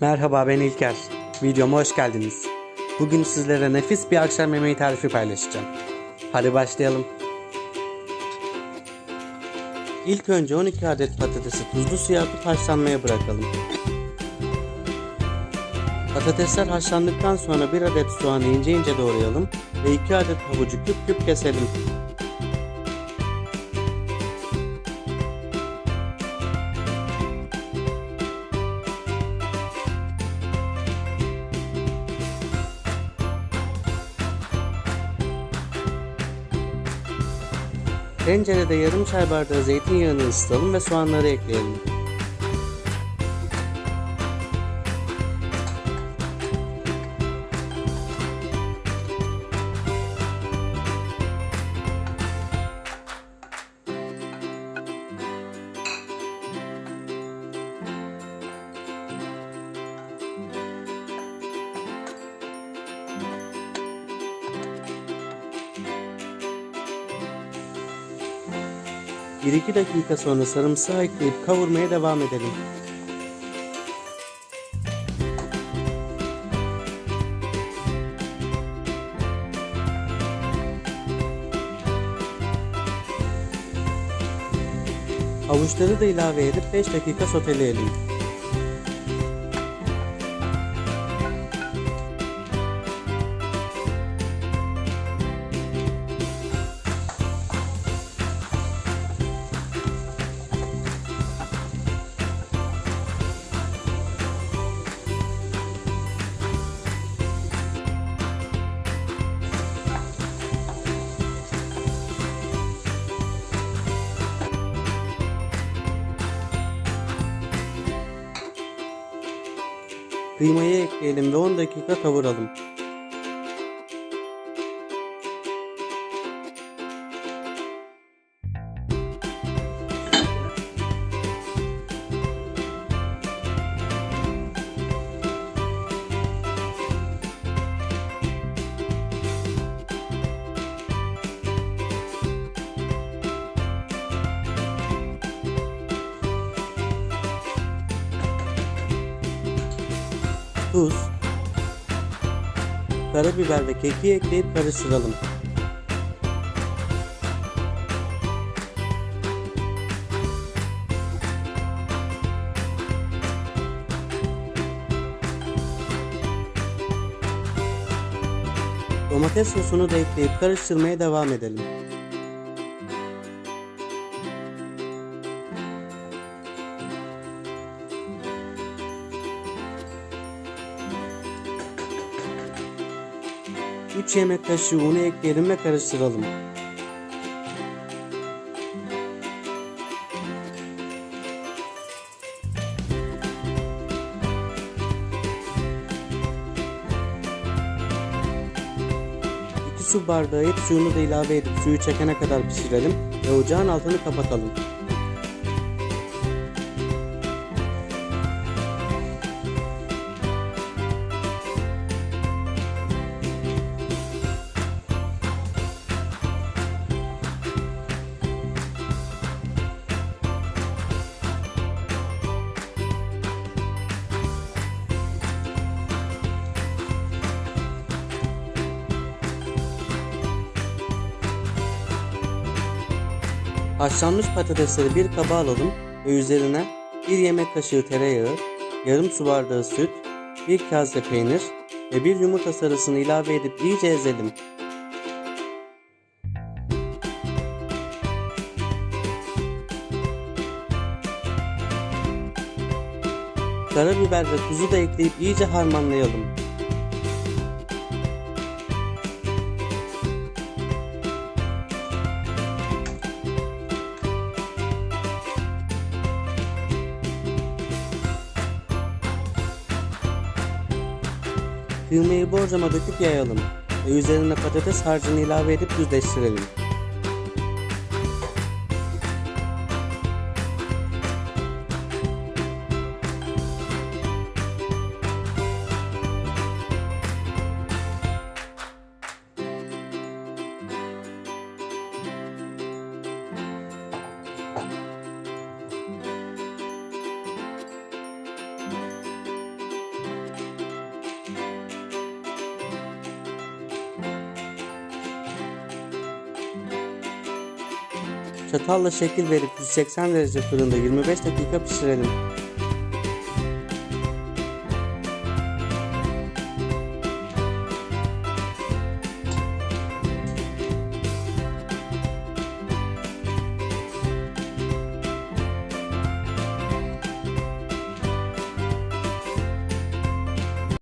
Merhaba ben İlker. Videoma hoş geldiniz. Bugün sizlere nefis bir akşam yemeği tarifi paylaşacağım. Hadi başlayalım. İlk önce 12 adet patatesi tuzlu suya atıp haşlanmaya bırakalım. Patatesler haşlandıktan sonra 1 adet soğanı ince ince doğrayalım ve 2 adet havucu küp küp keselim. Tencerede yarım çay bardağı zeytinyağını ısıtalım ve soğanları ekleyelim. Bir iki dakika sonra sarımsağı ekleyip kavurmaya devam edelim. Havuçları da ilave edip 5 dakika soteleyelim. Kıymayı ekleyelim ve 10 dakika kavuralım. Tuz, karabiber ve keki ekleyip karıştıralım. Domates sosunu da ekleyip karıştırmaya devam edelim. Üç yemek kaşığı unu ekleyelim ve karıştıralım. Su bardağı et suyunu da ilave edip suyu çekene kadar pişirelim ve ocağın altını kapatalım. Haşlanmış patatesleri bir kaba alalım ve üzerine bir yemek kaşığı tereyağı, yarım su bardağı süt, bir kase peynir ve bir yumurta sarısını ilave edip iyice ezelim. Karabiber ve tuzu da ekleyip iyice harmanlayalım. Kıymayı borcama döküp yayalım ve üzerine patates harcını ilave edip düzleştirelim. Çatalla şekil verip 180 derece fırında 25 dakika pişirelim.